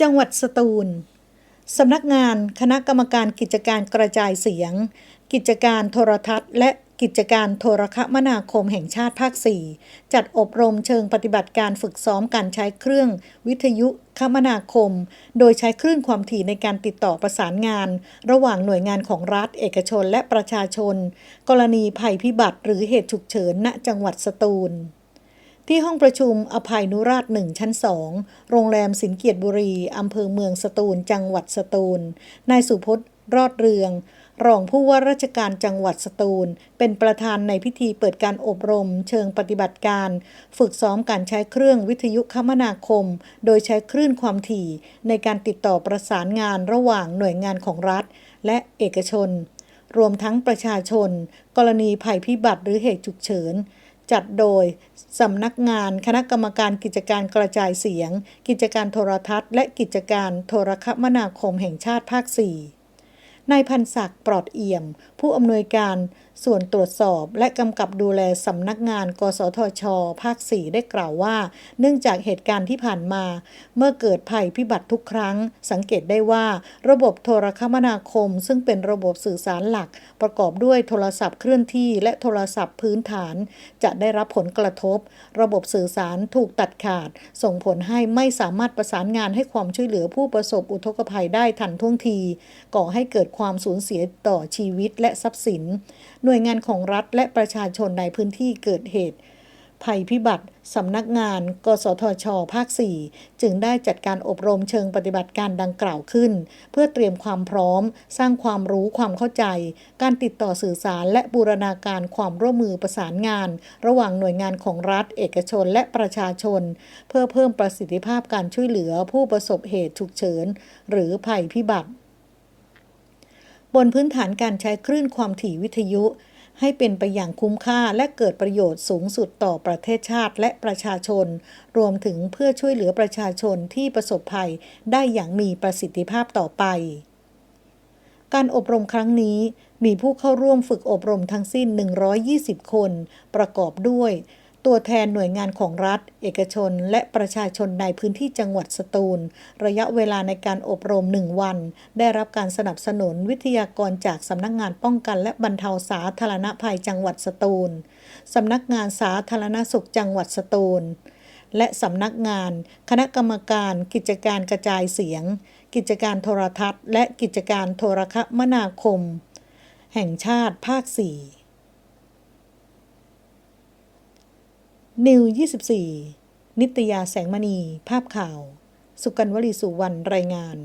จังหวัดสตูลสำนักงานคณะกรรมการกิจการกระจายเสียง กิจการโทรทัศน์ และกิจการโทรคมนาคมแห่งชาติภาค 4 จัดอบรมเชิงปฏิบัติการฝึกซ้อมการใช้เครื่องวิทยุคมนาคม โดยใช้คลื่นความถี่ในการติดต่อประสานงาน ระหว่างหน่วยงานของรัฐ เอกชนและประชาชน กรณีภัยพิบัติหรือเหตุฉุกเฉินณจังหวัดสตูล ที่ห้องประชุมอภัยนุราชหนึ่งชั้นสองโรงแรมสินเกียรติบุรีอำเภอเมืองสตูล จังหวัดสตูล นายสุพจน์รอดเรือง รองผู้ว่าราชการจังหวัดสตูล เป็นประธานในพิธีเปิดการอบรม เชิงปฏิบัติการ ฝึกซ้อมการใช้เครื่องวิทยุคมนาคม โดยใช้คลื่นความถี่ ในการติดต่อประสานงานระหว่างหน่วยงานของรัฐ และเอกชน รวมทั้งประชาชน กรณีภัยพิบัติหรือเหตุฉุกเฉิน จัดโดยสำนักงานคณะกรรมการกิจการกระจายเสียง กิจการโทรทัศน์ และกิจการโทรคมนาคมแห่งชาติภาค 4 นายพันศักดิ์ปลอดเอี่ยม ผู้อำนวยการส่วนตรวจสอบและกำกับดูแลสำนักงาน กสทช ภาค 4 ได้กล่าวว่า เนื่องจากเหตุการณ์ที่ผ่านมา เมื่อเกิดภัยพิบัติทุกครั้ง สังเกตได้ว่า ระบบโทรคมนาคม ซึ่งเป็นระบบสื่อสารหลัก ประกอบด้วยโทรศัพท์เคลื่อนที่และโทรศัพท์พื้นฐาน จะได้รับผลกระทบ ระบบสื่อสารถูกตัดขาด ส่งผลให้ไม่สามารถประสานงานให้ความช่วยเหลือผู้ประสบอุทกภัยได้ทันท่วงที ก่อให้เกิดความสูญเสียต่อชีวิตและทรัพย์สิน หน่วยงานของรัฐและประชาชนในพื้นที่เกิดเหตุ ภัยพิบัติ สำนักงาน กสทช ภาค 4 จึงได้จัดการอบรมเชิงปฏิบัติการดังกล่าวขึ้น เพื่อเตรียมความพร้อม สร้างความรู้ความเข้าใจ การติดต่อสื่อสารและบูรณาการความร่วมมือประสานงาน ระหว่างหน่วยงานของรัฐ เอกชนและประชาชน เพื่อเพิ่มประสิทธิภาพการช่วยเหลือผู้ประสบเหตุฉุกเฉิน หรือภัยพิบัติ บนพื้นฐานการใช้คลื่นความถี่วิทยุ ให้เป็นไปอย่างคุ้มค่าและเกิดประโยชน์สูงสุดต่อประเทศชาติและประชาชน รวมถึงเพื่อช่วยเหลือประชาชนที่ประสบภัยได้อย่างมีประสิทธิภาพต่อไป การอบรมครั้งนี้มีผู้เข้าร่วมฝึกอบรมทั้งสิ้น 120 คน ประกอบด้วย ตัวแทนหน่วยงานของรัฐ เอกชน และประชาชนในพื้นที่จังหวัดสตูล ระยะเวลาในการอบรม1วัน ได้รับการสนับสนุนวิทยากรจากสำนักงานป้องกัน และบรรเทาสาธารณภัยจังหวัดสตูลสำนักงานสาธารณสุขจังหวัดสตูล และสำนักงาน คณะกรรมการ กิจการกระจายเสียง กิจการโทรทัศน์ และกิจการโทรคมนาคม แห่งชาติภาค 4 นิว 24 นิตยาแสงมณี ภาพข่าว สุกันวลีสุวรรณรายงาน